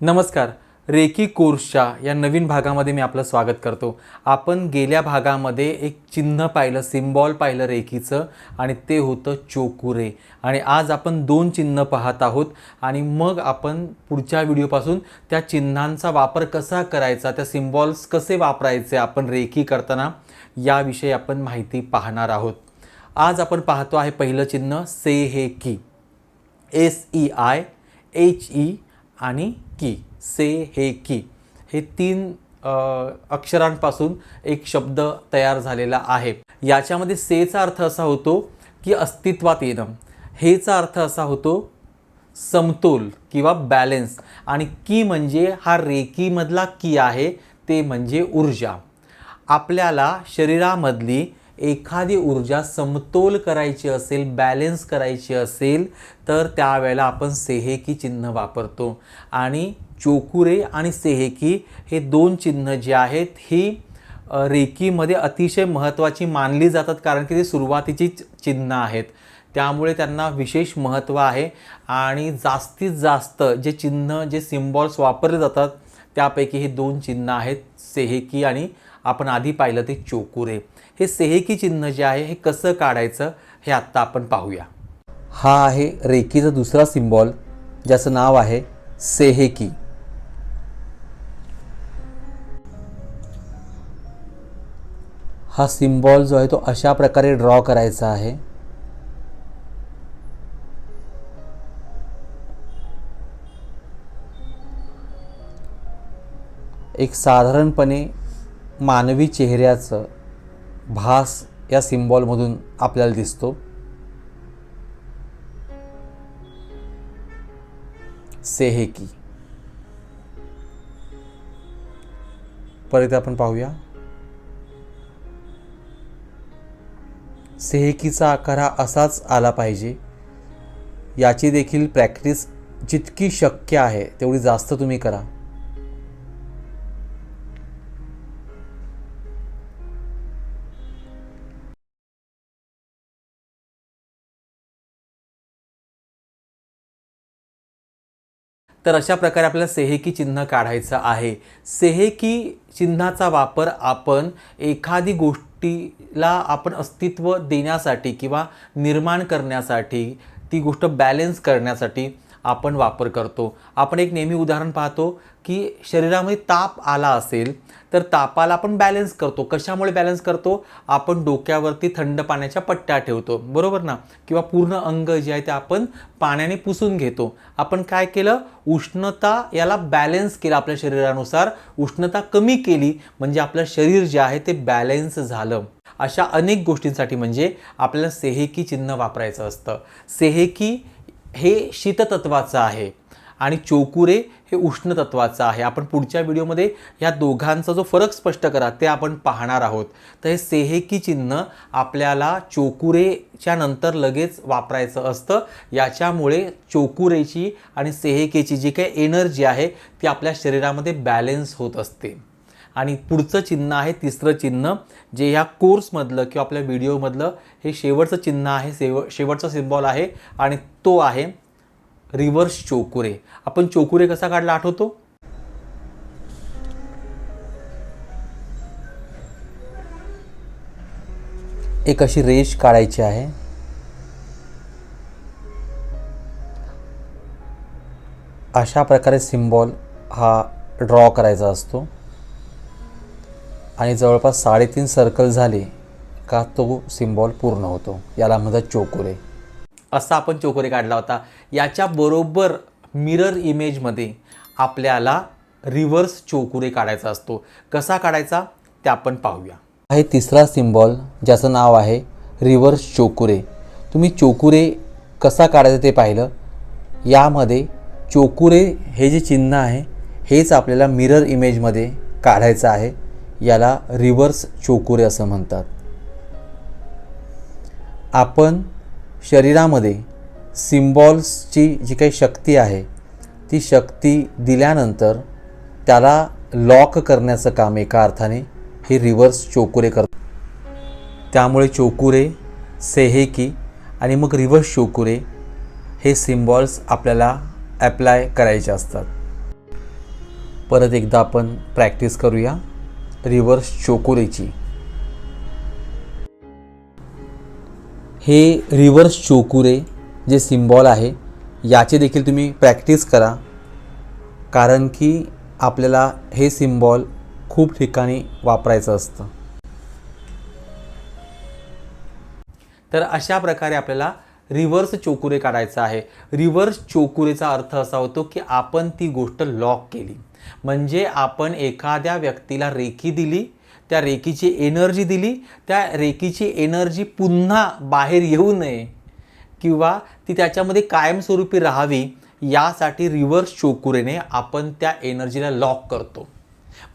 नमस्कार. रेकी कोर्सच्या या नवीन भागामध्ये मी आपलं स्वागत करतो. आपण गेल्या भागामध्ये एक चिन्ह पाहिलं सिम्बॉल पाहिलं रेकीचं आणि ते होतं चोकुरे. आणि आज आपण दोन चिन्ह पाहत आहोत आणि मग आपण पुढच्या व्हिडिओपासून त्या चिन्हांचा वापर कसा करायचा त्या सिम्बॉल्स कसे वापरायचे आपण रेकी करताना याविषयी आपण माहिती पाहणार आहोत. आज आपण पाहतो आहे पहिलं चिन्ह से हे की. S E I H E आणि की से हे की. हे तीन अक्षरांपासून एक शब्द तयार झालेला आहे. याच्यामध्ये सेचा अर्थ असा होतो की अस्तित्वात येणं. हेचा अर्थ असा होतो समतोल किंवा बॅलेन्स आणि की म्हणजे हा रेकीमधला की आहे ते म्हणजे ऊर्जा. आपल्याला शरीरामधली एखादी ऊर्जा समतोल करायची असेल बॅलेन्स करायची असेल तर त्यावेळेला आपण सेहेकी चिन्ह वापरतो. आणि चोकुरे आणि सेहेकी हे दोन चिन्ह जे आहेत ही रेकीमध्ये अतिशय महत्त्वाची मानली जातात कारण की ते सुरुवातीची चिन्ह आहेत. त्यामुळे त्यांना विशेष महत्त्व आहे. आणि जास्तीत जास्त जे चिन्ह जे सिम्बॉल्स वापरले जातात त्यापैकी हे दोन चिन्ह आहेत सेहेकी आणि आपण आधी पाहिलं ते चोकुरे. हे सेहेकी चिन्ह जे आहे हे कसं काढायचं हे आत्ता आपण पाहूया. हा आहे रेकीचा दुसरा सिम्बॉल ज्याचं नाव आहे सेहेकी. हा सिम्बॉल जो आहे तो अशा प्रकारे ड्रॉ करायचा आहे. एक साधारणपणे मानवी चेहऱ्याचं भास या सिम्बॉलमधून आपल्याला दिसतो. सेहेकी परत आपण पाहूया. सेहेकीचा आकार हा असाच आला पाहिजे. याची देखील प्रॅक्टिस जितकी शक्य आहे तेवढी जास्त तुम्ही करा. तर अशा प्रकारे आपल्याला सेहेकी चिन्ह काढायचं आहे. सेहेकी चिन्हाचा वापर आपण एखादी गोष्टीला आपण अस्तित्व देण्यासाठी किंवा निर्माण करण्यासाठी ती गोष्ट बॅलेन्स करण्यासाठी आपण वापर करतो. आपण एक नेहमी उदाहरण पाहतो की शरीरामध्ये ताप आला असेल तर तापाला आपण बॅलन्स करतो. कशामुळे बॅलन्स करतो? आपण डोक्यावरती थंड पाण्याच्या पट्ट्या ठेवतो. बरोबर ना? किंवा पूर्ण अंग जे आहे ते आपण पाण्याने पुसून घेतो. आपण काय केलं? उष्णता याला बॅलन्स केलं आपल्या शरीरानुसार. उष्णता कमी केली म्हणजे आपलं शरीर जे आहे ते बॅलेन्स झालं. अशा अनेक गोष्टींसाठी म्हणजे आपल्याला सेहेकी चिन्ह वापरायचं असतं. सेहेकी हे शीततत्वाचं आहे आणि चोकुरे हे उष्णतत्वाचं आहे. आपण पुढच्या व्हिडिओमध्ये या दोघांचा जो फरक स्पष्ट करा ते आपण पाहणार आहोत. तर हे सेहेकी चिन्ह आपल्याला चोकुरेच्या नंतर लगेच वापरायचं असतं. याच्यामुळे चोकुरेची आणि सेहेकेची जी काही एनर्जी आहे ती आपल्या शरीरामध्ये बॅलेन्स होत असते. आणि पुढचं चिन्ह आहे तिसरं चिन्ह जे ह्या कोर्समधलं किंवा आपल्या व्हिडिओमधलं हे शेवटचं चिन्ह आहे शेव शेवटचा सिम्बॉल आहे आणि तो आहे रिव्हर्स चोकुरे. आपण चोकुरे कसा काढला आठवतो? एक अशी रेष काढायची आहे. अशा प्रकारे सिम्बॉल हा ड्रॉ करायचा असतो. आणि जवळपास साडेतीन सर्कल झाले का तो सिम्बॉल पूर्ण होतो. याला म्हणतात चोकोरे. असा आपण चोकोरे काढला होता. याच्या बरोबर मिरर इमेजमध्ये आपल्याला रिव्हर्स चोकुरे काढायचा असतो. कसा काढायचा? ते आपण पाहूया. आहे तिसरा सिम्बॉल ज्याचं नाव आहे रिव्हर्स चोकुरे. तुम्ही चोकुरे कसा काढायचं ते पाहिलं? यामध्ये चोकुरे हे जे चिन्ह आहे हेच आपल्याला मिरर इमेजमध्ये काढायचं आहे. याला रिव्हर्स चोकुरे असं म्हणतात. आपण शरीरामध्ये सिम्बॉल्सची जी काही शक्ती आहे ती शक्ती दिल्यानंतर त्याला लॉक करण्याचं काम एका अर्थाने हे रिव्हर्स चोकुरे करतात त्यामुळे चोकुरे सेहेकी आणि मग रिव्हर्स चोकुरे हे सिम्बॉल्स आपल्याला ॲप्लाय करायचे असतात. परत एकदा आपण प्रॅक्टिस करूया. रिव्हर्स चोकुरेची. हे रिव्हर्स चोकुरे जे सिम्बॉल आहे याचे देखील तुम्ही प्रॅक्टिस करा. कारण की आपल्याला हे सिम्बॉल खूप ठिकाणी वापरायचं असतं. तर अशा प्रकारे आपल्याला रिव्हर्स चोकुरे काढायचा आहे. रिव्हर्स चोकुरेचा अर्थ असा होतो की आपण ती गोष्ट लॉक केली. म्हणजे आपण एखाद्या व्यक्तीला रेकी दिली त्या रेकीची एनर्जी दिली त्या रेकीची एनर्जी पुन्हा बाहेर येऊ नये किंवा ती त्याच्यामध्ये कायमस्वरूपी राहावी यासाठी रिव्हर्स चोकुरेने आपण त्या एनर्जीला लॉक करतो.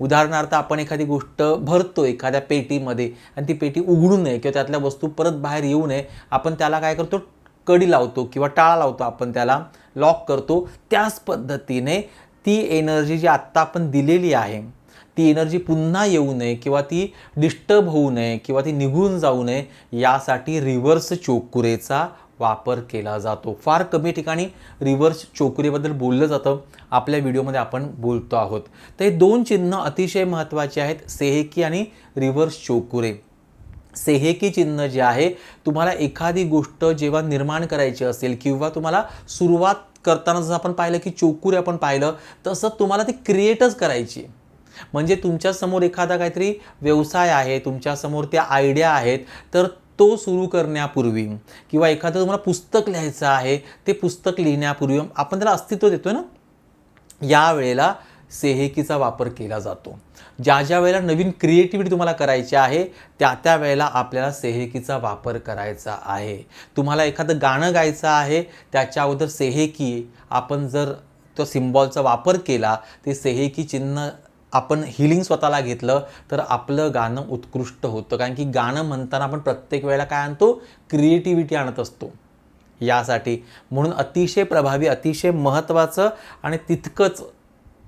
उदाहरणार्थ आपण एखादी गोष्ट भरतो एखाद्या पेटीमध्ये आणि ती पेटी उघडू नये किंवा त्यातल्या वस्तू परत बाहेर येऊ नये आपण त्याला काय करतो? कडी लावतो किंवा टाळा लावतो आपण त्याला लॉक करतो. त्याच पद्धतीने ती एनर्जी जी आत्ता आपण दिलेली आहे ती एनर्जी पुन्हा येऊ नये किंवा ती डिस्टर्ब होऊ नये किंवा ती निघून जाऊ नये यासाठी रिव्हर्स चोकुरेचा वापर केला जातो. फार कमी ठिकाणी रिव्हर्स चोकुरेबद्दल बोललं जातं. आपल्या व्हिडिओमध्ये आपण बोलतो आहोत. तर हे दोन चिन्ह अतिशय महत्त्वाचे आहेत सेहेकी आणि रिव्हर्स चोकुरे. सेहेकी चिन्ह जे आहे तुम्हाला एखादी गोष्ट जेव्हा निर्माण करायची असेल किंवा तुम्हाला सुरुवात करताना जसं आपण पाहिलं की चोकुरे आपण पाहिलं तसं तुम्हाला ती क्रिएटच करायची म्हणजे तुमच्यासमोर एखादा काहीतरी व्यवसाय आहे तुमच्यासमोर त्या आयडिया आहेत तर तो सुरू करण्यापूर्वी किंवा एखादं तुम्हाला पुस्तक लिहायचं आहे ते पुस्तक लिहिण्यापूर्वी आपण त्याला अस्तित्व देतो ना? या वेळेला सेहेकीचा वापर केला जातो. ज्या ज्या वेळेला नवीन क्रिएटिव्हिटी तुम्हाला करायची आहे त्या त्या वेळेला आपल्याला सेहेकीचा वापर करायचा आहे. तुम्हाला एखादं गाणं गायचं आहे त्याच्या अगोदर सेहेकी आपण जर तो सिम्बॉलचा वापर केला ते सेहेकी चिन्ह आपण हिलिंग स्वतःला घेतलं तर आपलं गाणं उत्कृष्ट होतं. कारण की गाणं म्हणताना आपण प्रत्येक वेळेला काय आणतो? क्रिएटिव्हिटी आणत असतो. यासाठी. म्हणून अतिशय प्रभावी अतिशय महत्त्वाचं आणि तितकंच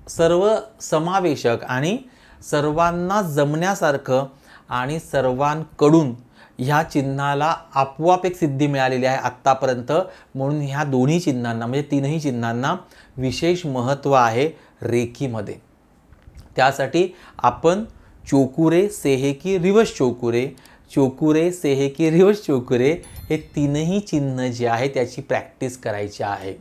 सर्व समावेशक आणि सर्वांना जमण्यासारखं आणि सर्वांकडून ह्या चिन्हाला आपोआप एक सिद्धी मिळालेली आहे आत्तापर्यंत. म्हणून ह्या दोन्ही चिन्हांना म्हणजे तीनही चिन्हांना विशेष महत्त्व आहे रेखीमध्ये. त्यासाठी आपण चोकुरे सेहेकी रिवश चोकुरे चोकुरे सेहेकी रिवश चोकुरे हे तीनही चिन्ह जे आहे त्याची प्रॅक्टिस करायची आहे.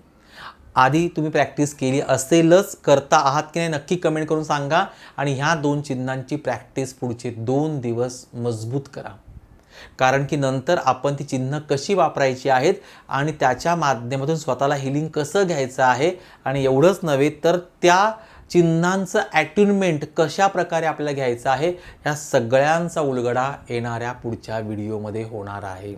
आधी तुम्ही प्रॅक्टिस केली असेलच करता आहात की नाही नक्की कमेंट करून सांगा. आणि ह्या दोन चिन्हांची प्रॅक्टिस पुढचे दोन दिवस मजबूत करा. कारण की नंतर आपण ती चिन्ह कशी वापरायची आहेत आणि त्याच्या माध्यमातून स्वतःला हिलिंग कसं घ्यायचं आहे आणि एवढंच नव्हे तर त्या चिन्हांचं ॲट्युनमेंट कशा प्रकारे आपल्याला घ्यायचं आहे ह्या सगळ्यांचा उलगडा येणाऱ्या पुढच्या व्हिडिओमध्ये होणार आहे.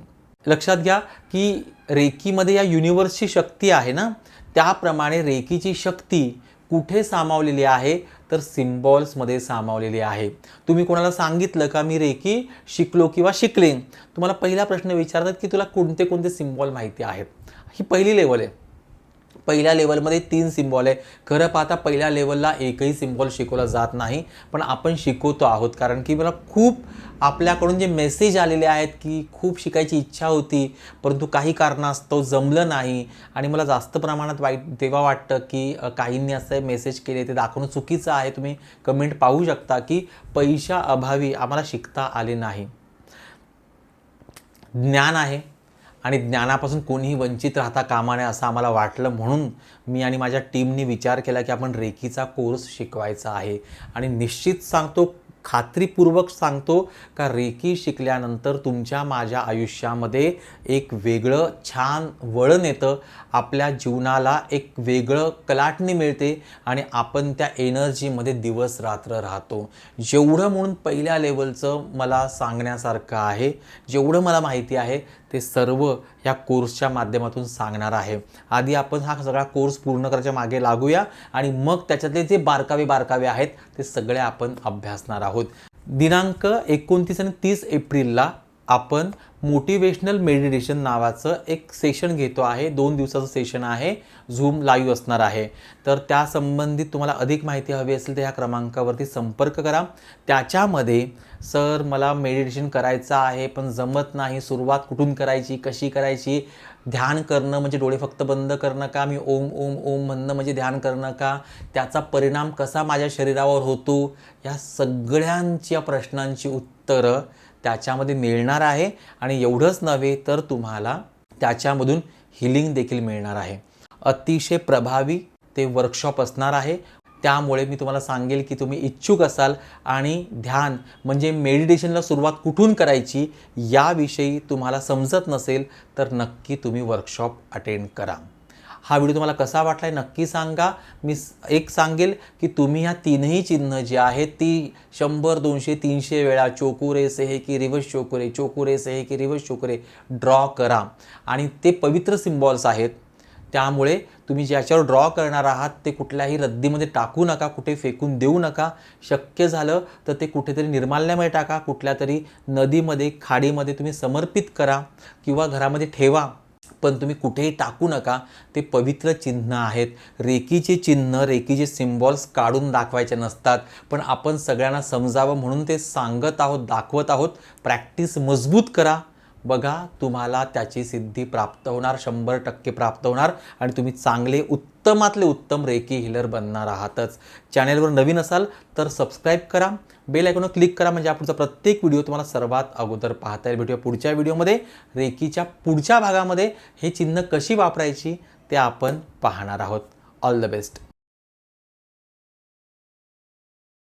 लक्षात घ्या की रेकीमध्ये या युनिवर्सची शक्ती आहे ना? त्याप्रमाणे रेकीची शक्ती कुठे सामावलेली आहे? तर सिम्बॉल्समध्ये सामावलेली आहे. तुम्ही कोणाला सांगितलं का मी रेकी शिकलो किंवा शिकले तुम्हाला पहिला प्रश्न विचारतात की तुला कोणते कोणते सिम्बॉल माहिती आहेत? ही पहिली लेवल आहे. पहिल्या लेवलमध्ये तीन सिम्बॉल आहे. खरं पाहता पहिल्या लेवलला एकही सिम्बॉल शिकवला जात नाही पण आपण शिकवतो आहोत. कारण की मला खूप आपल्याकडून जे मेसेज आलेले आहेत की खूप शिकायची इच्छा होती परंतु काही कारणास्तव जमलं नाही. आणि मला जास्त प्रमाणात वाईट तेव्हा वाटतं की काहींनी असं मेसेज केले ते दाखवणं चुकीचं आहे. तुम्ही कमेंट पाहू शकता की पैशा अभावी आम्हाला शिकता आले नाही. ज्ञान आहे. आणि ज्ञानापासून कोणीही वंचित राहता कामा नये असं आम्हाला वाटलं. म्हणून मी आणि माझ्या टीमनी विचार केला की आपण रेकीचा कोर्स शिकवायचा आहे. आणि निश्चित सांगतो खात्रीपूर्वक सांगतो का रेकी शिकल्यानंतर तुमच्या माझ्या आयुष्यामध्ये एक वेगळं छान वळण येतं. आपल्या जीवनाला एक वेगळं कलाटणी मिळते आणि आपण त्या एनर्जीमध्ये दिवस रात्र राहतो. जेवढं म्हणून पहिल्या लेवलचं मला सांगण्यासारखं आहे जेवढं मला माहिती आहे ते सर्व या कोर्सच्या माध्यमातून सांगणार आहे. आधी आपण हा सगळा कोर्स पूर्ण करायच्या मागे लागूया आणि मग त्याच्यातले जे बारकावे बारकावे आहेत ते सगळे आपण अभ्यासणार आहोत. दिनांक एकोणतीस आणि तीस एप्रिलला आपण मोटिवेशनल मेडिटेशन नावाचं एक सेशन घेतो आहे. दोन दिवसाचं सेशन आहे. झूम लाईव्ह असणार आहे. तर त्या संबंधित तुम्हाला अधिक माहिती हवी असेल तर ह्या क्रमांकावरती संपर्क करा. त्याच्यामध्ये सर मला मेडिटेशन करायचं आहे पण जमत नाही. सुरुवात कुठून करायची? कशी करायची? ध्यान करणं म्हणजे डोळे फक्त बंद करणं का? मी ओम ओम ओम म्हणणं म्हणजे ध्यान करणं का? त्याचा परिणाम कसा माझ्या शरीरावर होतो? या सगळ्यांच्या प्रश्नांची उत्तरं त्याच्यामध्ये मिळणार आहे. आणि एवढंच नव्हे तर तुम्हाला त्याच्यामधून हिलिंग देखील मिळणार आहे. अतिशय प्रभावी ते वर्कशॉप असणार आहे. त्यामुळे मी तुम्हाला सांगेल की तुम्ही इच्छुक असाल आणि ध्यान म्हणजे मेडिटेशनला सुरुवात कुठून करायची याविषयी तुम्हाला समजत नसेल तर नक्की तुम्ही वर्कशॉप अटेंड करा. हा व्हिडिओ तुम्हाला कसा वाटला आहे नक्की सांगा. मी एक सांगेल की तुम्ही ह्या तीनही चिन्ह जी आहेत ती शंभर दोनशे तीनशे वेळा चोकुरे सेहे की रिव्हर्स चोकुरे चोकुरे सेहे की रिव्हर्स चोकुरे ड्रॉ करा. आणि ते पवित्र सिम्बॉल्स आहेत. त्यामुळे तुम्ही ज्याच्यावर ड्रॉ करणार आहात ते कुठल्याही रद्दीमध्ये टाकू नका कुठे फेकून देऊ नका. शक्य झालं तर ते कुठेतरी निर्माल्यामध्ये टाका कुठल्या तरी नदीमध्ये खाडीमध्ये तुम्ही समर्पित करा किंवा घरामध्ये ठेवा. पण तुम्ही कुठेही टाकू नका. ते पवित्र चिन्ह आहेत. रेकीचे चिन्ह रेकीचे सिम्बॉल्स काढून दाखवायचे नसतात. पण आपण सगळ्यांना समजावं म्हणून ते सांगत आहोत दाखवत आहोत. प्रॅक्टिस मजबूत करा. बघा तुम्हाला त्याची सिद्धी प्राप्त होणार शंभर टक्के प्राप्त होणार आणि तुम्ही चांगले उत्तमातले उत्तम रेकी हिलर बनणार आहातच. चॅनेलवर नवीन असाल तर सबस्क्राईब करा. बेल आयकॉनवर क्लिक करा म्हणजे आपला प्रत्येक व्हिडिओ तुम्हाला सर्वात अगोदर पाहता येईल. भेटूया पुढच्या व्हिडिओमध्ये रेकीच्या पुढच्या भागामध्ये हे चिन्ह कशी वापरायची ते आपण पाहणार आहोत. All the best